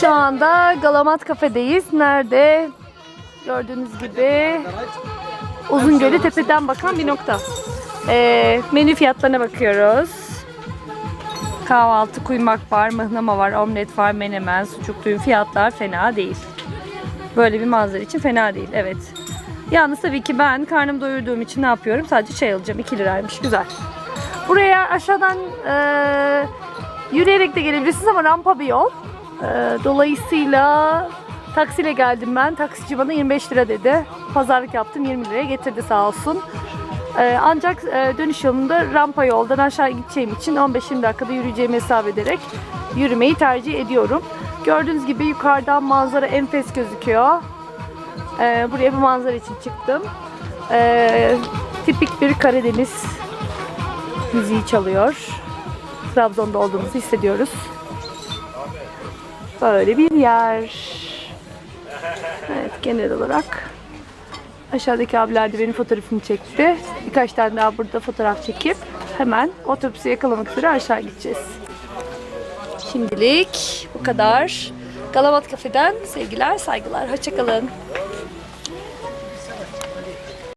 Şu anda Galamat Kafe'deyiz. Nerede? Gördüğünüz gibi Uzungöl'ü tepeden bakan bir nokta. Ee, menü fiyatlarına bakıyoruz. Kahvaltı kuymak var, mıhnama var, omlet var, menemen, sucuk düğün fiyatlar fena değil. Böyle bir manzara için fena değil, evet. Yalnız tabii ki ben karnım doyurduğum için ne yapıyorum? Sadece çay alacağım. 2 liraymış, güzel. Buraya aşağıdan eee, yürüyerek de gelebilirsiniz ama rampa bir yol. Eee, dolayısıyla taksiyle geldim ben. Taksici bana 25 lira dedi. Pazarlık yaptım 20 liraya getirdi sağ olsun. Eee, ancak eee, dönüş yolunda rampa yoldan aşağı gideceğim için 15-20 dakikada yürüyeceğimi hesap ederek yürümeyi tercih ediyorum. Gördüğünüz gibi yukarıdan manzara enfes gözüküyor. Eee, buraya bu manzara için çıktım. Tipik bir Karadeniz müziği çalıyor. Trabzon'da olduğumuzu hissediyoruz. Böyle bir yer. Evet genel olarak aşağıdaki abiler de benim fotoğrafımı çekti. Birkaç tane daha burada fotoğraf çekip hemen otobüsü yakalamak üzere aşağı gideceğiz. Şimdilik bu kadar. Galavat Kafe'den sevgiler, saygılar. Hoşçakalın.